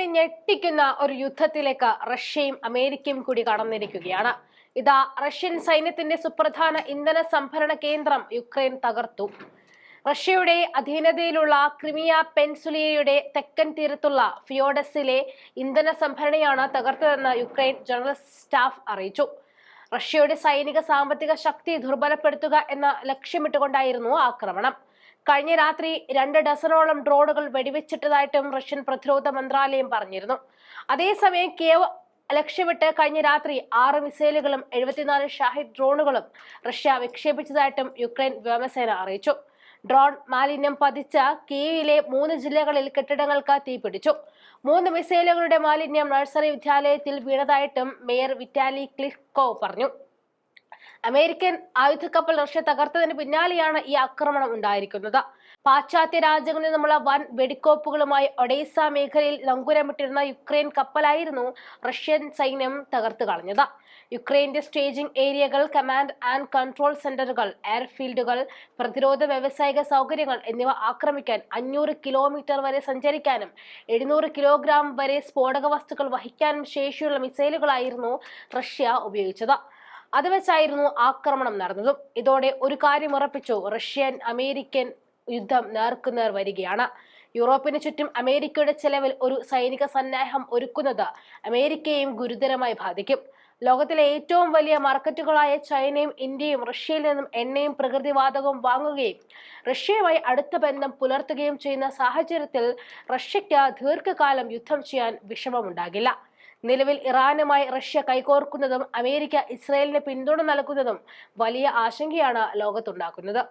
ലോകത്തിനെ ഞെട്ടിക്കുന്ന ഒരു യുദ്ധത്തിലേക്ക് റഷ്യയും അമേരിക്കയും കൂടി കടന്നിരിക്കുകയാണ്. ഇതാ റഷ്യൻ സൈന്യത്തിന്റെ സുപ്രധാന ഇന്ധന സംഭരണ കേന്ദ്രം യുക്രൈൻ തകർത്തു. റഷ്യയുടെ അധീനതയിലുള്ള ക്രിമിയ പെൻസുലിയയുടെ തെക്കൻ തീരത്തുള്ള ഫിയോഡസിലെ ഇന്ധന സംഭരണിയാണ് തകർത്തതെന്ന് യുക്രൈൻ ജനറൽ സ്റ്റാഫ് അറിയിച്ചു. റഷ്യയുടെ സൈനിക സാമ്പത്തിക ശക്തി ദുർബലപ്പെടുത്തുക എന്ന ലക്ഷ്യമിട്ടുകൊണ്ടായിരുന്നു ആക്രമണം. കഴിഞ്ഞ രാത്രി രണ്ട് ഡസനോളം ഡ്രോണുകൾ വെടിവെച്ചിട്ടതായിട്ടും റഷ്യൻ പ്രതിരോധ മന്ത്രാലയം പറഞ്ഞിരുന്നു. അതേസമയം കിയവ് ലക്ഷ്യമിട്ട് കഴിഞ്ഞ രാത്രി ആറ് മിസൈലുകളും എഴുപത്തിനാല് ഷാഹിദ് ഡ്രോണുകളും റഷ്യ വിക്ഷേപിച്ചതായിട്ടും യുക്രൈൻ വ്യോമസേന അറിയിച്ചു. ഡ്രോൺ മാലിന്യം പതിച്ച കീവിലെ മൂന്ന് ജില്ലകളിൽ കെട്ടിടങ്ങൾക്ക് തീപിടിച്ചു. മൂന്ന് മിസൈലുകളുടെ മാലിന്യം നഴ്സറി വിദ്യാലയത്തിൽ വീണതായിട്ടും മേയർ വിറ്റാലി ക്ലിക്കോ പറഞ്ഞു. അമേരിക്കൻ ആയുധ കപ്പൽ റഷ്യ തകർത്തതിന് പിന്നാലെയാണ് ഈ ആക്രമണം ഉണ്ടായിരിക്കുന്നത്. പാശ്ചാത്യ രാജ്യങ്ങളിൽ നിന്നുള്ള വൻ വെടിക്കോപ്പുകളുമായി ഒഡേസ മേഖലയിൽ നങ്കുരമിട്ടിരുന്ന യുക്രൈൻ കപ്പലായിരുന്നു റഷ്യൻ സൈന്യം തകർത്തു കളഞ്ഞത്. യുക്രൈന്റെ സ്റ്റേജിംഗ് ഏരിയകൾ കമാൻഡ് ആൻഡ് കൺട്രോൾ സെന്ററുകൾ എയർഫീൽഡുകൾ പ്രതിരോധ വ്യവസായിക സൗകര്യങ്ങൾ എന്നിവ ആക്രമിക്കാൻ അഞ്ഞൂറ് കിലോമീറ്റർ വരെ സഞ്ചരിക്കാനും എഴുന്നൂറ് കിലോഗ്രാം വരെ സ്ഫോടക വസ്തുക്കൾ വഹിക്കാനും ശേഷിയുള്ള മിസൈലുകളായിരുന്നു റഷ്യ ഉപയോഗിച്ചത്. അത് വെച്ചായിരുന്നു ആക്രമണം നടന്നതും. ഇതോടെ ഒരു കാര്യം ഉറപ്പിച്ചു. റഷ്യൻ അമേരിക്കൻ യുദ്ധം നേർക്കുനേർ വരികയാണ്. യൂറോപ്പിന് ചുറ്റും അമേരിക്കയുടെ ചെലവിൽ ഒരു സൈനിക സന്നാഹം ഒരുക്കുന്നത് അമേരിക്കയെയും ഗുരുതരമായി ബാധിക്കും. ലോകത്തിലെ ഏറ്റവും വലിയ മാർക്കറ്റുകളായ ചൈനയും ഇന്ത്യയും റഷ്യയിൽ നിന്നും എണ്ണയും പ്രകൃതിവാതകവും വാങ്ങുകയും റഷ്യയുമായി അടുത്ത ബന്ധം പുലർത്തുകയും ചെയ്യുന്ന സാഹചര്യത്തിൽ റഷ്യയ്ക്ക് ദീർഘകാലം യുദ്ധം ചെയ്യാൻ വിഷമമുണ്ടാകില്ല. നിലവിൽ ഇറാനുമായി റഷ്യ കൈകോർക്കുന്നതും അമേരിക്ക ഇസ്രയേലിന് പിന്തുണ നൽകുന്നതും വലിയ ആശങ്കയാണ് ലോകത്തുണ്ടാക്കുന്നത്.